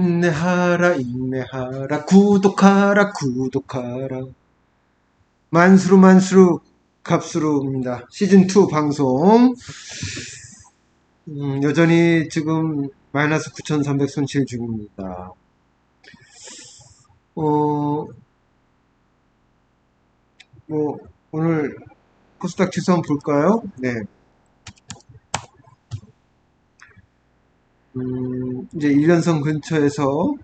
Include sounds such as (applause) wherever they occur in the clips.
인내하라 인내하라 구독하라 구독하라 만수루 만수루 갑수루입니다 시즌2 방송 음, 여전히 지금 마이너스 9300 손실 중입니다 어, 뭐 오늘 코스닥 지수 한번 볼까요? 네. 음, 이제 1년선 근처에서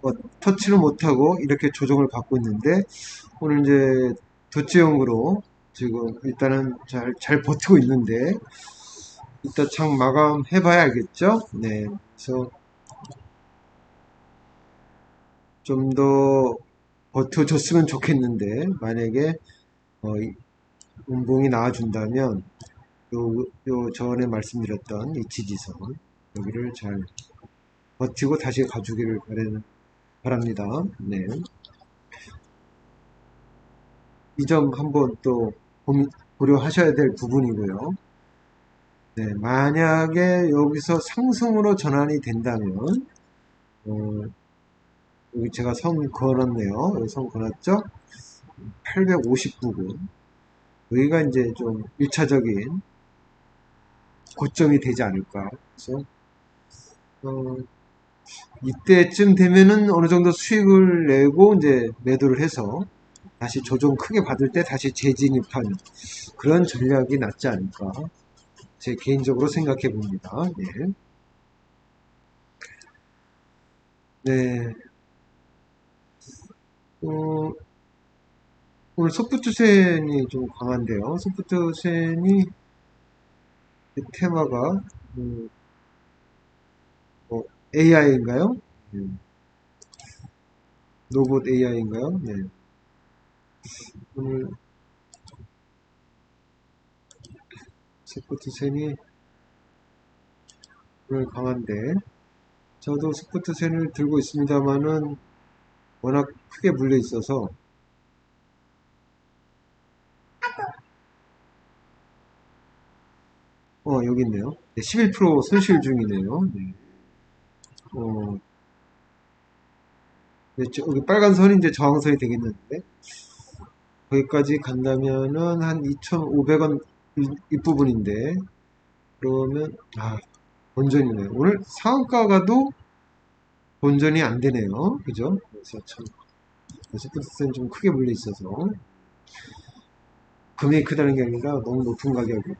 뭐 터치를 못하고 이렇게 조정을 받고 있는데 오늘 이제 도치형으로 지금 일단은 잘, 잘 버티고 있는데 이따 창 마감해 봐야 알겠죠? 네. 그래서 좀 더 버텨줬으면 좋겠는데 만약에 어, 이 운봉이 나와준다면 요, 요 전에 말씀드렸던 이 지지선 여기를 잘 버티고 다시 가주기를 바랍니다. 네. 이 점 한번 또 고려하셔야 될 부분이고요. 네, 만약에 여기서 상승으로 전환이 된다면, 어, 여기 제가 선 그어놨네요. 여기 선 그어놨죠? 850부분. 여기가 이제 좀 1차적인 고점이 되지 않을까. 그래서 어, 이때쯤 되면은 어느 정도 수익을 내고 이제 매도를 해서 다시 조정 크게 받을 때 다시 재진입하는 그런 전략이 낫지 않을까 제 개인적으로 생각해 봅니다. 네. 네. 어, 오늘 소프트센이 좀 강한데요. 소프트센이 테마가 음, AI인가요? 네. 로봇 AI인가요? 네. 오늘 스포트센이 오늘 강한데 저도 스포트센을 들고 있습니다만은 워낙 크게 물려 있어서 어 여기 있네요. 네, 11% 손실 중이네요. 네. 어, 네, 여기 빨간 선이 이제 저항선이 되겠는데? 거기까지 간다면은 한 2,500원 윗부분인데. 그러면 아 본전이네. 오늘 상한가 가도 본전이 안 되네요. 그죠? 그래서 참 스포츠는 좀 크게 물려 있어서. 금액이 크다는 게 아니라 너무 높은 가격이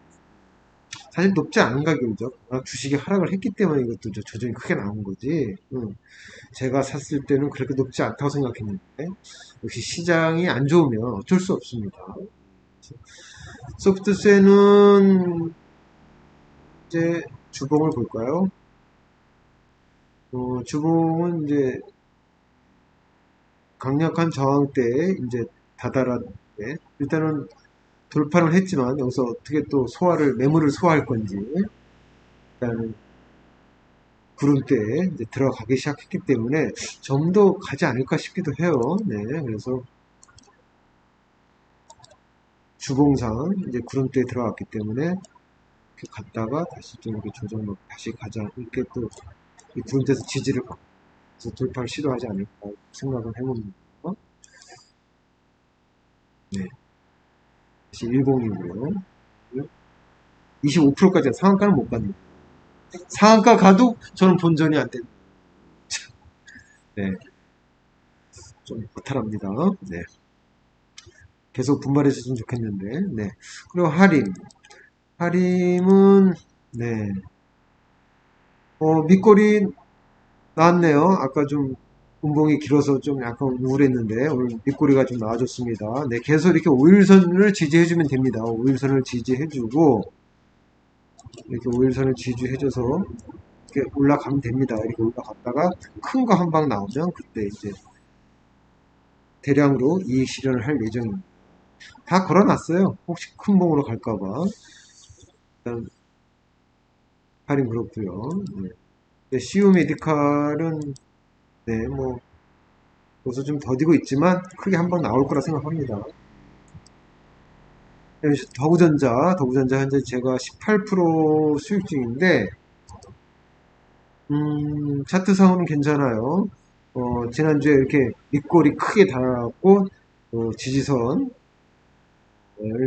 사실 높지 않은 가격이죠. 주식이 하락을 했기 때문에 이것도 조정이 크게 나온 거지. 제가 샀을 때는 그렇게 높지 않다고 생각했는데 역시 시장이 안 좋으면 어쩔 수 없습니다. 소프트세는 이제 주봉을 볼까요? 어, 주봉은 이제 강력한 저항 때 이제 다다랐는데 일단은 돌파를 했지만 여기서 어떻게 또 소화를 매물을 소화할 건지 일단은 구름대에 이제 들어가기 시작했기 때문에 좀 더 가지 않을까 싶기도 해요. 네, 그래서 주봉상 이제 구름대에 들어갔기 때문에 이렇게 갔다가 다시 좀 이렇게 조정을 다시 가자 이렇게 또 구름대에서 지지를 받고 돌파를 시도하지 않을까 생각을 해봅니다. 네. 10이고요. 25%까지 상한가는 못 갑니다. 상한가 가도 저는 본전이 안 됩니다. (laughs) 네. 좀 허탈합니다. 네. 계속 분발해주으면 좋겠는데, 네. 그리고 하림. 하림은, 네. 어, 밑거리 나왔네요. 아까 좀 운봉이 길어서 좀 약간 우울했는데 오늘 밑꼬리가 좀 나와줬습니다. 네, 계속 이렇게 5일선을 지지해주면 됩니다. 5일선을 지지해주고 이렇게 5일선을 지지해줘서 이렇게 올라가면 됩니다. 이렇게 올라갔다가 큰 거 한 방 나오면 그때 이제 대량으로 이익 실현을 할 예정입니다. 다 걸어놨어요. 혹시 큰 봉으로 갈까봐. 일단 할인 그렇고요. 네. 네, 시우 메디칼은 네, 뭐, 여기서 좀 더디고 있지만 크게 한 번 나올 거라 생각합니다. 더구전자, 더구전자 현재 제가 18% 수익 중인데, 음, 차트상으로는 괜찮아요. 어, 지난주에 이렇게 윗골이 크게 달았고, 어, 지지선을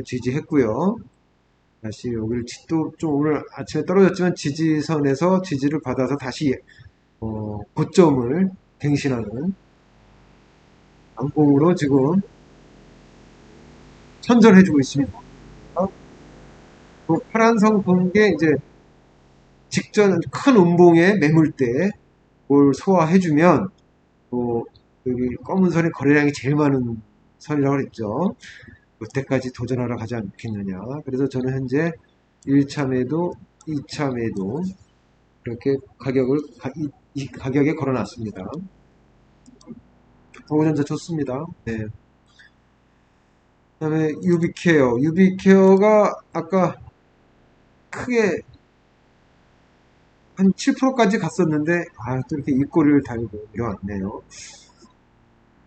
지지했고요. 다시 여기를 지- 또, 좀 오늘 아침에 떨어졌지만 지지선에서 지지를 받아서 다시, 어, 고점을 갱신하는 양봉으로 지금 선전해주고 있습니다. 그 파란선 본게 이제 직전 큰 음봉의 매물대 뭘 소화해주면 또 여기 검은 선의 거래량이 제일 많은 선이라고 그랬죠. 그때까지 도전하러 가지 않겠느냐. 그래서 저는 현재 1차 매도, 2차 매도 이렇게 가격을 가, 이, 이 가격에 걸어놨습니다. 보호전자 좋습니다. 네. 그 다음에 유비케어, 유비케어가 아까 크게 한 7%까지 갔었는데 아 또 이렇게 입꼬리를 달고 내려왔네요.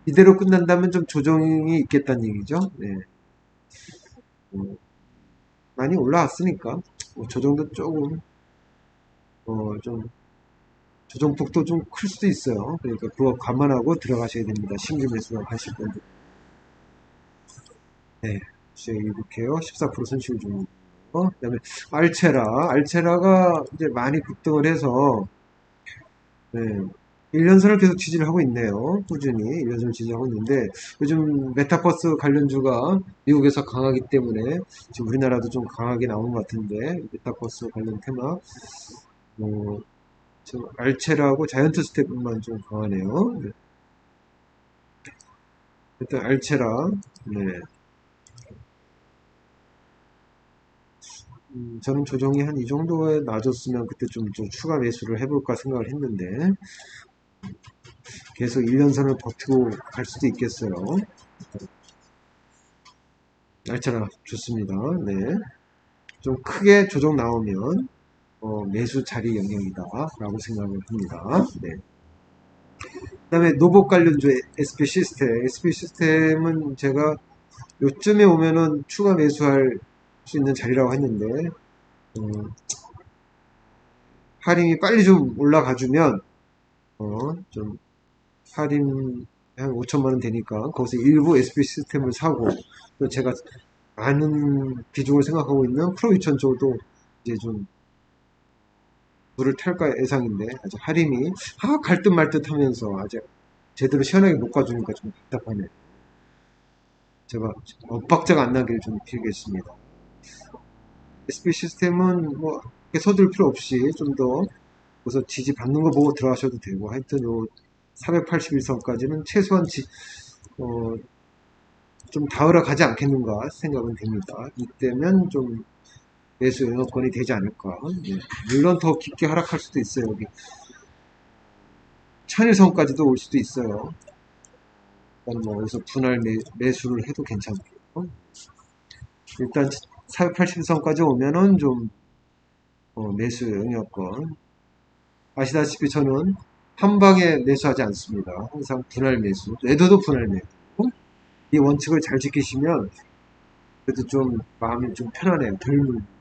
이대로 끝난다면 좀 조정이 있겠다는 얘기죠. 네. 어, 많이 올라왔으니까 뭐 저 정도 조금 어, 좀 조정폭도 좀 클 수도 있어요. 그러니까 그거 감안하고 들어가셔야 됩니다. 신규 매수나 하실 분들. 네. 이렇게요. 14% 손실 중. 어? 그다음에 알체라. 알체라가 이제 많이 급등을 해서 네. 1년선을 계속 지지를 하고 있네요. 꾸준히 1년선을 지지하고 있는데 요즘 메타버스 관련주가 미국에서 강하기 때문에 지금 우리나라도 좀 강하게 나온 것 같은데 메타버스 관련 테마 뭐지 금 알체라고 자이언트 스텝만 좀 강하네요. 네. 일단 알체라 네. 음, 저는 조정이 한 이 정도에 놔줬으면 그때 좀, 좀 추가 매수를 해볼까 생각을 했는데 계속 1년선을 버티고 갈 수도 있겠어요. 날짜가 좋습니다. 네. 좀 크게 조정 나오면 어, 매수 자리 영역이다 라고 생각을 합니다. 네. 그 다음에 노복 관련주 SP 시스템 SP 시스템은 제가 요쯤에 오면은 추가 매수할 수 있는 자리라고 했는데 어, 할인이 빨리 좀 올라가주면 어, 좀 할인 한 5천만 원 되니까 거기서 일부 SP 시스템을 사고 또 제가 많은 비중을 생각하고 있는 프로 2000 쪽도 이제 좀 물을 탈까 예상인데 아직 할인이 아, 갈듯 말듯 하면서 아직 제대로 시원하게 못 가주니까 좀 답답하네. 제가 엇박자가 안 나기를 좀 빌겠습니다. SP 시스템은 뭐 서둘 필요 없이 좀 더 우선 지지 받는 거 보고 들어가셔도 되고 하여튼 요 481선까지는 최소한 지, 어, 좀 닿으러 가지 않겠는가 생각은 됩니다. 이때면 좀 매수 영업권이 되지 않을까. 예. 물론 더 깊게 하락할 수도 있어요. 여기 천일선까지도 올 수도 있어요. 일단 뭐 여기서 분할 매, 매수를 해도 괜찮고요. 일단 480선까지 오면은 좀 어, 매수 영역권 아시다시피 저는 한 방에 매수하지 않습니다. 항상 분할 매수, 레드도 분할 매수. 이 원칙을 잘 지키시면 그래도 좀 마음이 좀 편하네요. 덜 물고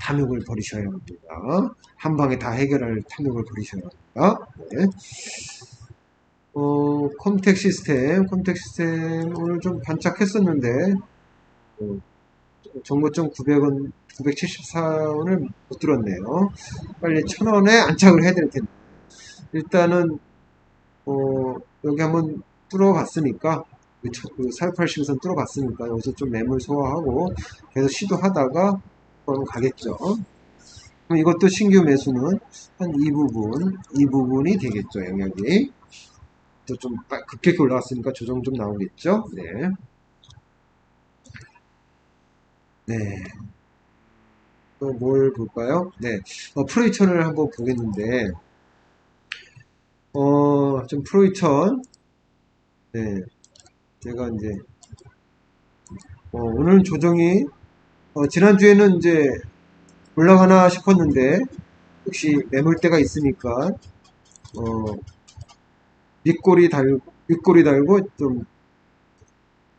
탐욕을 버리셔야 합니다. 한 방에 다 해결할 탐욕을 버리셔야 합니다. 네. 어, 컴텍 시스템, 컴텍 시스템 오늘 좀 반짝했었는데 어, 정보점 900원, 974원을 못 들었네요. 빨리 1000원에 안착을 해야 될 텐데. 일단은, 어, 여기 한번 뚫어봤으니까, 480선 뚫어봤으니까, 여기서 좀 매물 소화하고, 계속 시도하다가, 그럼 가겠죠. 그럼 이것도 신규 매수는 한 이 부분, 이 부분이 되겠죠, 영역이. 또 좀 급격히 올라갔으니까 조정 좀 나오겠죠. 네. 네. 또 뭘 볼까요? 네. 어, 프로2000을 한번 보겠는데, 어, 좀 프로2000, 네. 제가 이제, 어, 오늘 조정이, 어, 지난주에는 이제 올라가나 싶었는데, 혹시 매물대가 있으니까, 어, 밑꼬리 달고, 윗꼬리 달고 좀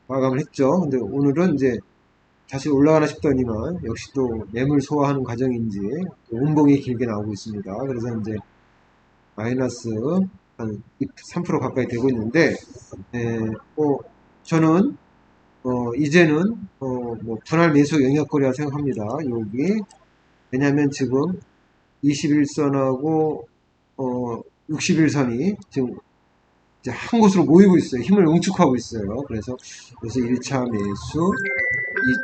마감을 했죠. 근데 오늘은 이제 다시 올라가나 싶더니만 역시 또 매물 소화하는 과정인지 또 운봉이 길게 나오고 있습니다. 그래서 이제 마이너스 한 3% 가까이 되고 있는데 에, 뭐 저는 어, 이제는 어, 뭐 분할 매수 영역거리라 생각합니다. 여기 왜냐하면 지금 21선하고 어, 61선이 지금 한 곳으로 모이고 있어요. 힘을 응축하고 있어요. 그래서 그래서 1차 매수,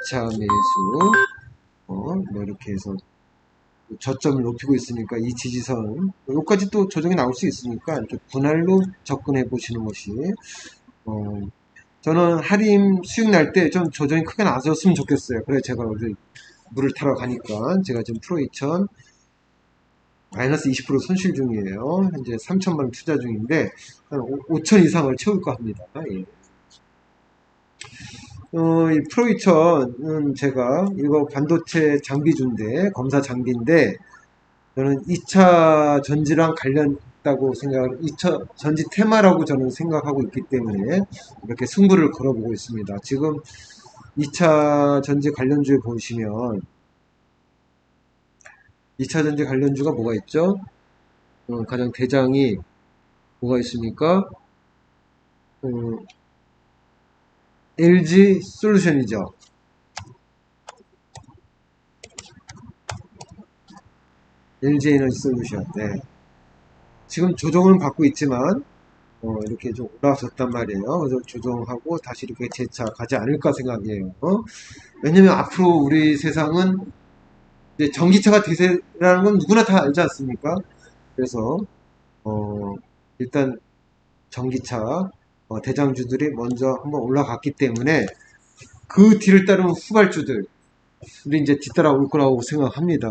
2차 매수, 어, 뭐 이렇게 해서 저점을 높이고 있으니까 이 지지선 여기까지 또 조정이 나올 수 있으니까 이렇게 분할로 접근해 보시는 것이 어, 저는 할인 수익 날 때 좀 조정이 크게 나왔으면 좋겠어요. 그래 제가 어디 물을 타러 가니까 제가 지금 프로 2000 마이너스 20% 손실 중이에요. 현재 3천만 원 투자 중인데 한 5천 이상을 채울까 합니다. 예. 어, 이 프로 2000은 제가 이거 반도체 장비주인데 검사 장비인데 저는 2차 전지랑 관련있다고 생각, 2차 전지 테마라고 저는 생각하고 있기 때문에 이렇게 승부를 걸어보고 있습니다. 지금 2차 전지 관련주에 보시면 2차 전지 관련주가 뭐가 있죠? 어, 가장 대장이 뭐가 있습니까? 어, LG 솔루션이죠. LG 에너지 솔루션. 네. 지금 조정을 받고 있지만 어, 이렇게 좀 올라왔었단 말이에요. 그래서 조정하고 다시 이렇게 재차 가지 않을까 생각해요. 어? 왜냐면 앞으로 우리 세상은 이제 전기차가 대세라는 건 누구나 다 알지 않습니까? 그래서 어, 일단 전기차 어, 대장주들이 먼저 한번 올라갔기 때문에 그 뒤를 따르는 후발주들 우리 이제 뒤따라 올 거라고 생각합니다.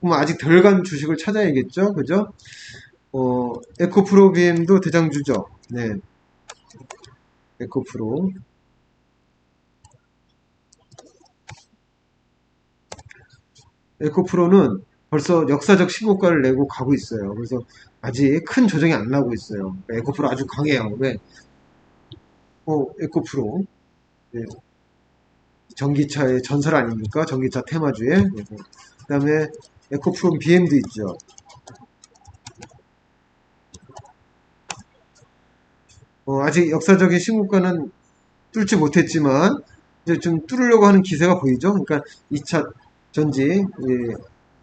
그럼 아직 덜 간 주식을 찾아야겠죠, 그죠? 어, 에코프로비엠도 대장주죠. 네, 에코프로. 에코프로는 벌써 역사적 신고가를 내고 가고 있어요. 그래서 아직 큰 조정이 안 나고 있어요. 에코프로 아주 강해요. 왜? 어, 에코프로. 네. 전기차의 전설 아닙니까? 전기차 테마주에. 그 다음에 에코프로 BM도 있죠. 어, 아직 역사적인 신고가는 뚫지 못했지만 이제 좀 뚫으려고 하는 기세가 보이죠. 그러니까 2차 전지 예,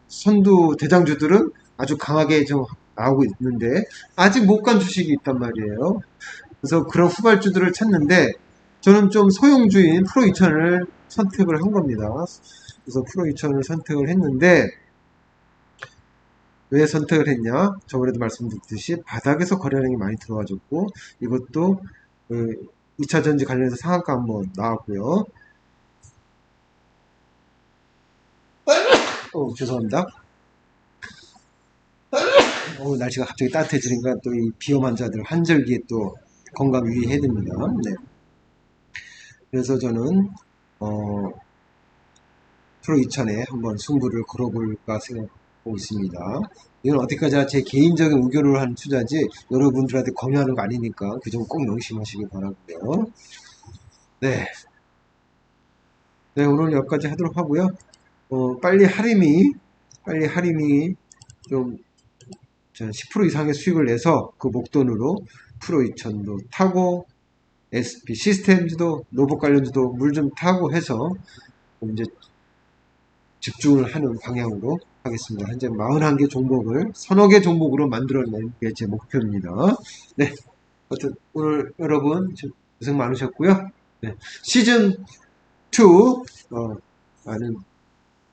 선두 대장주들은 아주 강하게 좀 나오고 있는데 아직 못 간 주식이 있단 말이에요. 그래서 그런 후발주들을 찾는데 저는 좀 소형주인 프로 2000을 선택을 한 겁니다. 그래서 프로 2000을 선택을 했는데 왜 선택을 했냐? 저번에도 말씀드렸듯이 바닥에서 거래량이 많이 들어와줬고 이것도 그 2차 전지 관련해서 상한가 한번 나왔고요. 어, 죄송합니다. 어, 날씨가 갑자기 따뜻해지니까 또 이 비염 환자들 환절기에 또 건강 유의해야 됩니다. 네. 그래서 저는 어, 프로 2000에 한번 승부를 걸어볼까 생각하고 있습니다. 이건 어디까지나 제 개인적인 의견으로 하는 투자지 여러분들한테 권유하는 거 아니니까 그 점 꼭 명심하시기 바라고요. 네. 네, 오늘 여기까지 하도록 하고요. 어, 빨리 할인이 빨리 할인이 좀 10% 이상의 수익을 내서 그 목돈으로 프로 2000도 타고 SP 시스템즈도 로봇 관련주도 물 좀 타고 해서 이제 집중을 하는 방향으로 하겠습니다. 현재 41개 종목을 서너 개 종목으로 만들어내는 게 제 목표입니다. 네. 하여튼 오늘 여러분 고생 많으셨고요. 네. 시즌 2 어, 많은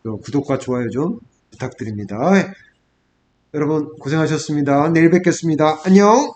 어, 구독과 좋아요 좀 부탁드립니다. 여러분 고생하셨습니다. 내일 뵙겠습니다. 안녕!